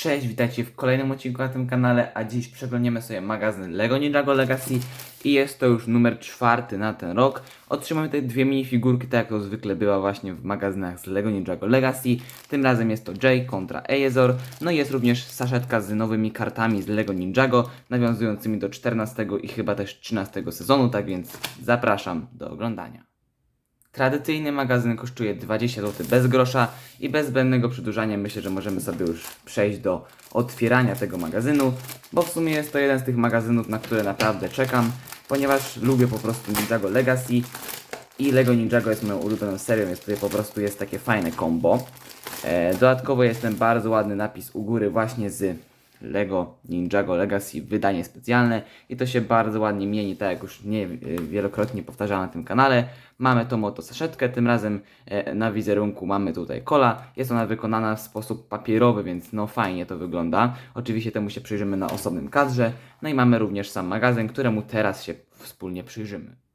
Cześć, witajcie w kolejnym odcinku na tym kanale, a dziś przeglądniemy sobie magazyn LEGO Ninjago Legacy i jest to już numer czwarty na ten rok. Otrzymamy tutaj dwie minifigurki, tak jak to zwykle bywa właśnie w magazynach z LEGO Ninjago Legacy. Tym razem jest to Jay kontra Aezor, no i jest również saszetka z nowymi kartami z LEGO Ninjago, nawiązującymi do 14 i chyba też 13 sezonu, tak więc zapraszam do oglądania. Tradycyjny magazyn kosztuje 20 zł bez grosza i bez zbędnego przedłużania myślę, że możemy sobie już przejść do otwierania tego magazynu, bo w sumie jest to jeden z tych magazynów, na które naprawdę czekam, ponieważ lubię po prostu Ninjago Legacy i Lego Ninjago jest moją ulubioną serią, jest tutaj po prostu jest takie fajne combo. E, dodatkowo jest ten bardzo ładny napis u góry właśnie z Lego Ninjago Legacy wydanie specjalne i to się bardzo ładnie mieni, tak jak już nie wielokrotnie powtarzałem na tym kanale. Mamy tą oto saszetkę, tym razem e, na wizerunku mamy tutaj kola. Jest ona wykonana w sposób papierowy, więc no fajnie to wygląda. Oczywiście temu się przyjrzymy na osobnym kadrze. No i mamy również sam magazyn, któremu teraz się wspólnie przyjrzymy.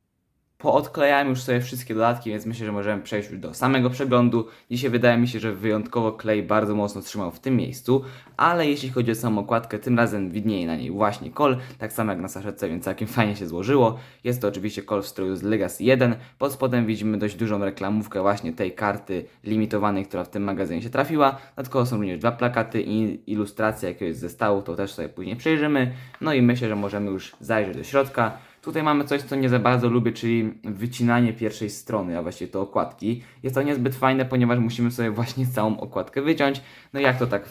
Poodklejałem już sobie wszystkie dodatki, więc myślę, że możemy przejść już do samego przeglądu. Dzisiaj wydaje mi się, że wyjątkowo klej bardzo mocno trzymał w tym miejscu, ale jeśli chodzi o samą okładkę, tym razem widnieje na niej właśnie kol, tak samo jak na saszetce, więc całkiem fajnie się złożyło. Jest to oczywiście kol w stroju z Legacy 1. Pod spodem widzimy dość dużą reklamówkę właśnie tej karty limitowanej, która w tym magazynie się trafiła. Dodatkowo są również dwa plakaty i ilustracja jakiegoś zestawu, to też sobie później przejrzymy. No i myślę, że możemy już zajrzeć do środka. Tutaj mamy coś, co nie za bardzo lubię, czyli wycinanie pierwszej strony, a właściwie to okładki. Jest to niezbyt fajne, ponieważ musimy sobie właśnie całą okładkę wyciąć. No jak to tak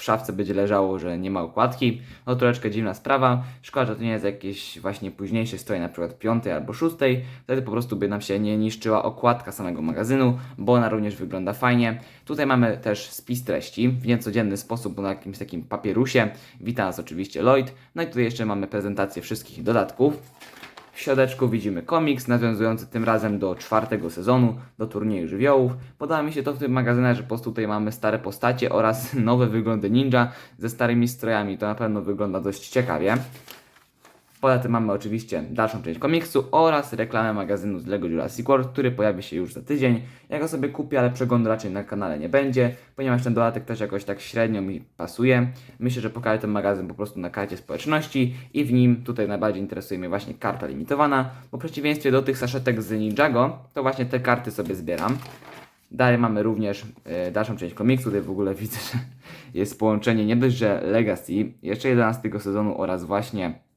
w- szafce będzie leżało, że nie ma okładki? No troszeczkę dziwna sprawa. Szkoda, że to nie jest jakieś właśnie późniejsze stroje, na przykład piątej albo szóstej. Wtedy po prostu by nam się nie niszczyła okładka samego magazynu, bo ona również wygląda fajnie. Tutaj mamy też spis treści w niecodzienny sposób, bo na jakimś takim papierusie. Wita nas oczywiście Lloyd. No i tutaj jeszcze mamy prezentację wszystkich dodatków. W środeczku widzimy komiks nawiązujący tym razem do czwartego sezonu, do turnieju żywiołów. Podoba mi się to w tym magazynie, że po prostu tutaj mamy stare postacie oraz nowe wyglądy ninja ze starymi strojami. To na pewno wygląda dość ciekawie. Poza tym mamy oczywiście dalszą część komiksu oraz reklamę magazynu z LEGO Jurassic World, który pojawi się już za tydzień. Ja go sobie kupię, ale przeglądu raczej na kanale nie będzie, ponieważ ten dodatek też jakoś tak średnio mi pasuje. Myślę, że pokażę ten magazyn po prostu na karcie społeczności i w nim tutaj najbardziej interesuje mnie właśnie karta limitowana, bo w przeciwieństwie do tych saszetek z Ninjago, to właśnie te karty sobie zbieram. Dalej mamy również e, dalszą część komiksu, tutaj w ogóle widzę, że jest połączenie nie dość, że Legacy, jeszcze 11 sezonu oraz właśnie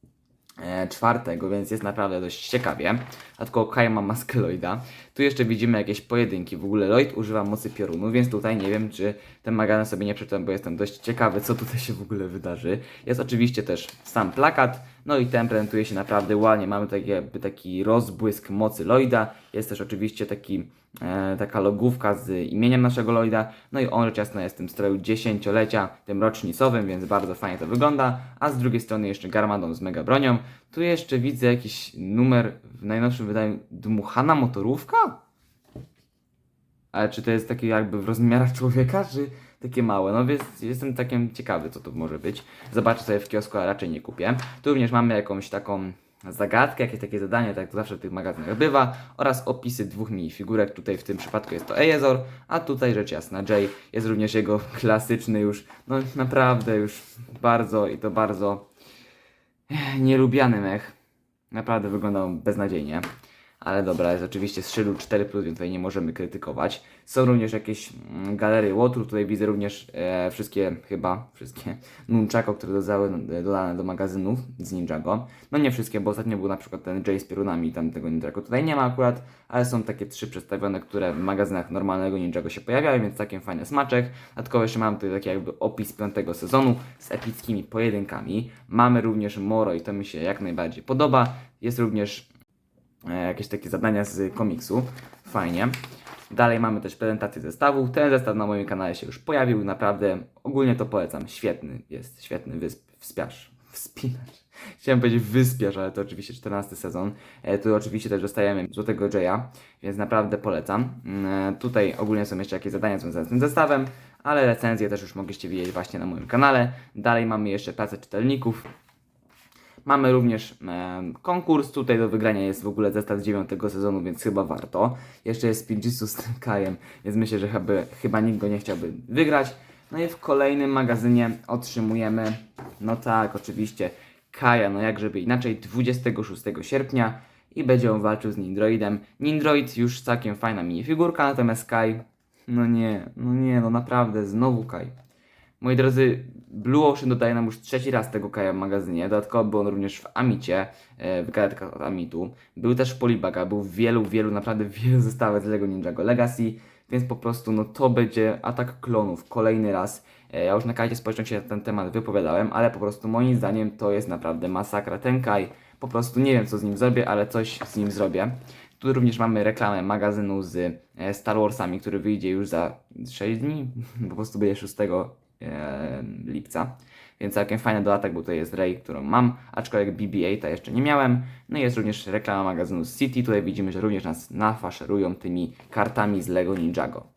czwartego, więc jest naprawdę dość ciekawie. A tylko Kai ma maskę Lloyda. Tu jeszcze widzimy jakieś pojedynki. W ogóle Lloyd używa mocy piorunu, więc tutaj nie wiem, czy ten magazyn sobie nie przeczytam, bo jestem dość ciekawy, co tutaj się w ogóle wydarzy. Jest oczywiście też sam plakat, no i ten prezentuje się naprawdę ładnie. Mamy taki, jakby taki rozbłysk mocy Lloyda. Jest też oczywiście taki, e, taka logówka z imieniem naszego Lloyda. No i on rzecz jasna jest w tym stroju dziesięciolecia, tym rocznicowym, więc bardzo fajnie to wygląda. A z drugiej strony jeszcze Garmadon z mega bronią. Tu jeszcze widzę jakiś numer w najnowszym wydaniu Dmuchana motorówka? Ale czy to jest takie jakby w rozmiarach człowieka, czy takie małe? No więc jestem takim ciekawy, co to może być. Zobaczę sobie w kiosku, a raczej nie kupię. Tu również mamy jakąś taką zagadkę, jakieś takie zadanie, tak jak to zawsze w tych magazynach bywa, oraz opisy dwóch minifigurek. Tutaj w tym przypadku jest to Aezor, a tutaj rzecz jasna Jay. Jest również jego klasyczny już, no naprawdę już bardzo i to bardzo eh, nielubiany mech. Naprawdę wyglądał beznadziejnie. Ale dobra, jest oczywiście z szylu 4, więc tutaj nie możemy krytykować. Są również jakieś mm, galerie łotru. Tutaj widzę również e, wszystkie, chyba wszystkie nunchako, które dodały, dodane do magazynów z Ninjago. No nie wszystkie, bo ostatnio był na przykład ten Jay z piorunami, tam tego Ninjago tutaj nie ma akurat, ale są takie trzy przedstawione, które w magazynach normalnego Ninjago się pojawiają, więc całkiem fajny smaczek. Dodatkowo jeszcze mamy tutaj taki jakby opis piątego sezonu z epickimi pojedynkami. Mamy również Moro i to mi się jak najbardziej podoba. Jest również e, jakieś takie zadania z komiksu. Fajnie. Dalej mamy też prezentację zestawów. Ten zestaw na moim kanale się już pojawił. Naprawdę ogólnie to polecam. Świetny jest, świetny wysp, wspiarz, wspinacz. Chciałem powiedzieć wyspiarz, ale to oczywiście 14 sezon. E, tu oczywiście też dostajemy Złotego Jaya, więc naprawdę polecam. Mm, E, tutaj ogólnie są jeszcze jakieś zadania związane z tym zestawem, ale recenzje też już mogliście widzieć właśnie na moim kanale. Dalej mamy jeszcze pracę czytelników. Mamy również em, konkurs. Tutaj do wygrania jest w ogóle zestaw z 9 sezonu, więc chyba warto. Jeszcze jest Spinjitzu z tym Kajem, więc myślę, że chyba, chyba nikt go nie chciałby wygrać. No i w kolejnym magazynie otrzymujemy, no tak, oczywiście, Kaja, no jak żeby inaczej, 26 sierpnia i będzie on walczył z Nindroidem. Nindroid już całkiem fajna minifigurka, natomiast Kai, no nie, no nie, no naprawdę, znowu Kai. Moi drodzy, Blue Ocean dodaje nam już trzeci raz tego Kaja w magazynie. Dodatkowo był on również w Amicie, e, w gazetkach od Amitu. Był też w Polibaga, był w wielu, wielu, naprawdę wielu zestawach z LEGO Ninjago Legacy. Więc po prostu, no to będzie atak klonów kolejny raz. E, Ja już na kajcie społecznej się na ten temat wypowiadałem, ale po prostu moim zdaniem to jest naprawdę masakra. Ten Kaj, po prostu nie wiem co z nim zrobię, ale coś z nim zrobię. Tu również mamy reklamę magazynu z e, Star Warsami, który wyjdzie już za 6 dni, po prostu będzie 6 e, lipca. Więc całkiem fajny dodatek, bo tutaj jest Ray, którą mam, aczkolwiek BB-8 to jeszcze nie miałem. No i jest również reklama magazynu City. Tutaj widzimy, że również nas nafaszerują tymi kartami z Lego Ninjago.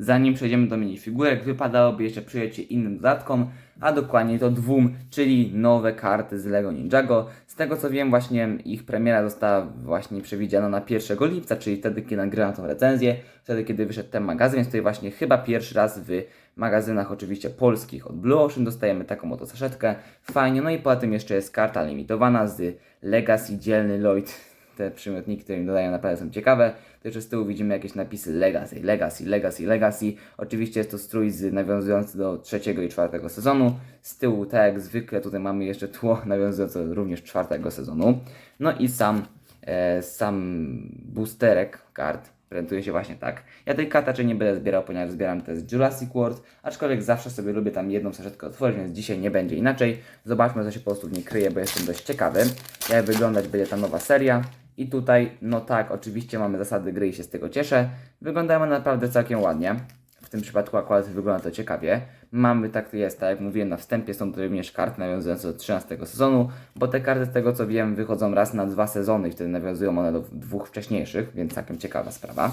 Zanim przejdziemy do minifigurek, wypadałoby jeszcze przyjrzeć się innym dodatkom, a dokładnie to dwóm, czyli nowe karty z Lego Ninjago. Z tego co wiem, właśnie ich premiera została właśnie przewidziana na 1 lipca, czyli wtedy, kiedy nagrywam tą recenzję, wtedy, kiedy wyszedł ten magazyn, więc tutaj właśnie chyba pierwszy raz w magazynach oczywiście polskich od Blue Ocean dostajemy taką oto saszetkę. Fajnie, no i poza tym jeszcze jest karta limitowana z Legacy Dzielny Lloyd te przymiotniki, które im dodają, naprawdę są ciekawe. To jeszcze z tyłu widzimy jakieś napisy Legacy, Legacy, Legacy, Legacy. Oczywiście jest to strój z, nawiązujący do trzeciego i czwartego sezonu. Z tyłu, tak jak zwykle, tutaj mamy jeszcze tło nawiązujące również czwartego sezonu. No i sam, e, sam boosterek kart prezentuje się właśnie tak. Ja tej kart raczej nie będę zbierał, ponieważ zbieram te z Jurassic World, aczkolwiek zawsze sobie lubię tam jedną saszetkę otworzyć, więc dzisiaj nie będzie inaczej. Zobaczmy, co się po prostu w niej kryje, bo jestem dość ciekawy, jak wyglądać będzie ta nowa seria. I tutaj, no tak, oczywiście mamy zasady gry i się z tego cieszę. Wyglądają one naprawdę całkiem ładnie. W tym przypadku akurat wygląda to ciekawie. Mamy, tak to jest, tak jak mówiłem na wstępie, są to również karty nawiązujące do 13 sezonu, bo te karty z tego co wiem wychodzą raz na dwa sezony i wtedy nawiązują one do dwóch wcześniejszych, więc całkiem ciekawa sprawa.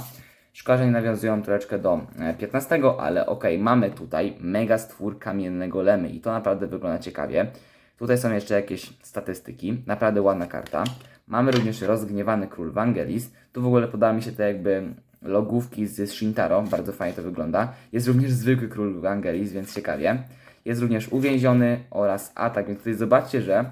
Szkoda, że nie nawiązują troszeczkę do e, 15, ale okej, mamy tutaj mega stwór kamiennego lemy i to naprawdę wygląda ciekawie. Tutaj są jeszcze jakieś statystyki, naprawdę ładna karta. Mamy również rozgniewany król Wangelis. Tu w ogóle podoba mi się te jakby logówki z Shintaro, bardzo fajnie to wygląda. Jest również zwykły król Wangelis, więc ciekawie. Jest również uwięziony oraz atak, więc tutaj zobaczcie, że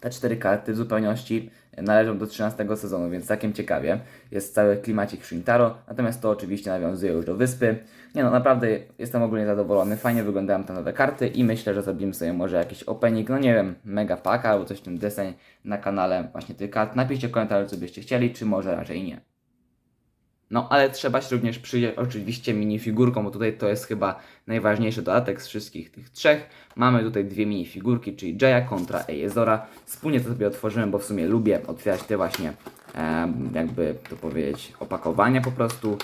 te cztery karty w zupełności należą do 13 sezonu, więc całkiem ciekawie. Jest cały klimacik Shintaro, natomiast to oczywiście nawiązuje już do wyspy. Nie no, naprawdę jestem ogólnie zadowolony, fajnie wyglądają te nowe karty i myślę, że zrobimy sobie może jakiś opening, no nie wiem, mega paka albo coś w tym deseń na kanale właśnie tych kart. Napiszcie w komentarzu, co byście chcieli, czy może raczej nie. No, ale trzeba się również przyjrzeć oczywiście minifigurkom, bo tutaj to jest chyba najważniejszy dodatek z wszystkich tych trzech. Mamy tutaj dwie minifigurki, czyli Jaya kontra Eyezora. Wspólnie to sobie otworzymy, bo w sumie lubię otwierać te właśnie, e, jakby to powiedzieć, opakowania po prostu.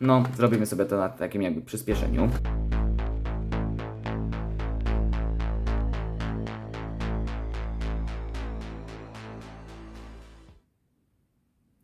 No, zrobimy sobie to na takim jakby przyspieszeniu.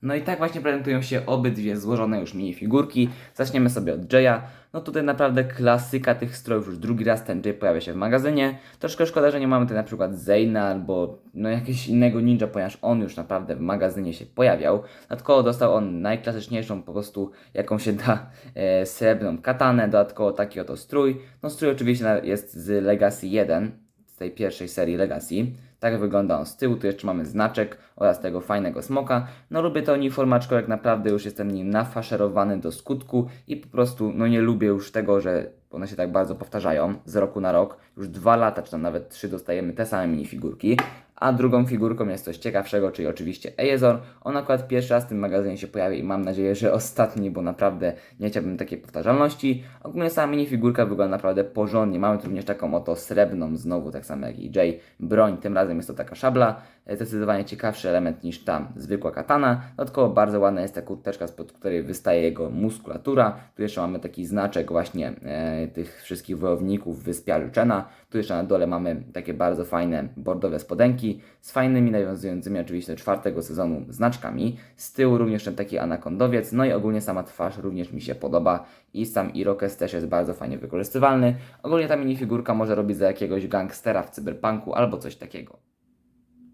No i tak właśnie prezentują się obydwie złożone już minifigurki. Zaczniemy sobie od Jaya. No tutaj naprawdę klasyka tych strojów, już drugi raz ten Jay pojawia się w magazynie. Troszkę szkoda, że nie mamy tutaj na przykład Zayna albo no jakiegoś innego ninja, ponieważ on już naprawdę w magazynie się pojawiał. Dodatkowo dostał on najklasyczniejszą po prostu jaką się da e, srebrną katanę, dodatkowo taki oto strój. No strój oczywiście jest z Legacy 1, z tej pierwszej serii Legacy. Tak wygląda on z tyłu, tu jeszcze mamy znaczek oraz tego fajnego smoka. No lubię tę uniformę, aczkolwiek naprawdę już jestem nim nafaszerowany do skutku i po prostu no nie lubię już tego, że one się tak bardzo powtarzają z roku na rok. Już dwa lata, czy tam nawet trzy dostajemy te same minifigurki. A drugą figurką jest coś ciekawszego, czyli oczywiście Eyezor. On akurat pierwszy raz w tym magazynie się pojawi i mam nadzieję, że ostatni, bo naprawdę nie chciałbym takiej powtarzalności. Ogólnie sama minifigurka wygląda naprawdę porządnie. Mamy tu również taką oto srebrną, znowu tak samo jak i Jay, broń. Tym razem jest to taka szabla. E, Zdecydowanie ciekawszy element niż ta zwykła katana. Dodatkowo bardzo ładna jest ta kurteczka, spod której wystaje jego muskulatura. Tu jeszcze mamy taki znaczek właśnie e, tych wszystkich wojowników wyspiarzy Chena. Tu jeszcze na dole mamy takie bardzo fajne bordowe spodenki z fajnymi, nawiązującymi oczywiście do czwartego sezonu znaczkami. Z tyłu również ten taki anakondowiec, no i ogólnie sama twarz również mi się podoba i sam Irokes też jest bardzo fajnie wykorzystywalny. Ogólnie ta minifigurka może robić za jakiegoś gangstera w cyberpunku albo coś takiego.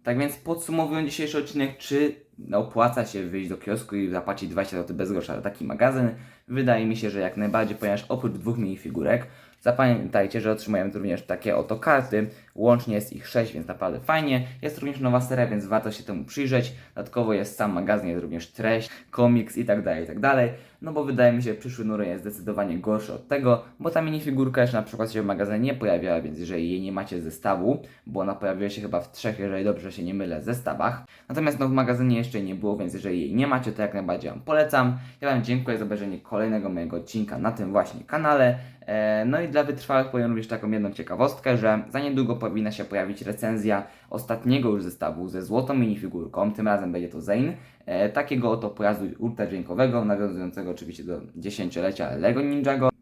Tak więc podsumowując dzisiejszy odcinek, czy opłaca się wyjść do kiosku i zapłacić 20 zł bez grosza za taki magazyn? Wydaje mi się, że jak najbardziej, ponieważ oprócz dwóch minifigurek, zapamiętajcie, że otrzymujemy również takie oto karty, łącznie jest ich 6, więc naprawdę fajnie. Jest również nowa seria, więc warto się temu przyjrzeć. Dodatkowo jest sam magazyn, jest również treść, komiks i tak dalej, i tak dalej. No bo wydaje mi się, że przyszły numer jest zdecydowanie gorszy od tego, bo ta minifigurka jeszcze na przykład się w magazynie nie pojawiała, więc jeżeli jej nie macie zestawu, bo ona pojawiła się chyba w trzech, jeżeli dobrze się nie mylę, zestawach. Natomiast no w magazynie jeszcze nie było, więc jeżeli jej nie macie, to jak najbardziej Wam polecam. Ja Wam dziękuję za obejrzenie kolejnego mojego odcinka na tym właśnie kanale. E, No i dla wytrwałych powiem również taką jedną ciekawostkę, że za niedługo powinna się pojawić recenzja ostatniego już zestawu ze złotą minifigurką, tym razem będzie to Zane, e, takiego oto pojazdu ultradźwiękowego, nawiązującego oczywiście do dziesięciolecia Lego Ninjago.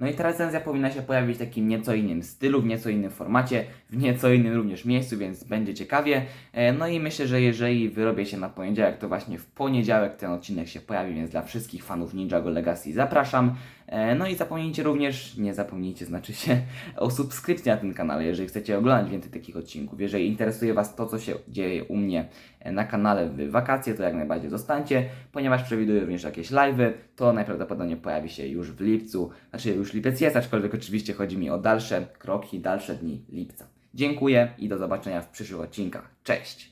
No i ta recenzja powinna się pojawić w takim nieco innym stylu, w nieco innym formacie, w nieco innym również miejscu, więc będzie ciekawie. E, No i myślę, że jeżeli wyrobię się na poniedziałek, to właśnie w poniedziałek ten odcinek się pojawi, więc dla wszystkich fanów Ninjago Legacy zapraszam. E, No i zapomnijcie również, nie zapomnijcie, znaczy się o subskrypcji na tym kanale, jeżeli chcecie oglądać więcej takich odcinków. Jeżeli interesuje Was to, co się dzieje u mnie e, na kanale w wakacje, to jak najbardziej zostańcie, ponieważ przewiduję również jakieś live'y, to najprawdopodobniej pojawi się już w lipcu, znaczy już lipiec jest, aczkolwiek oczywiście chodzi mi o dalsze kroki, dalsze dni lipca. Dziękuję i do zobaczenia w przyszłych odcinkach. Cześć!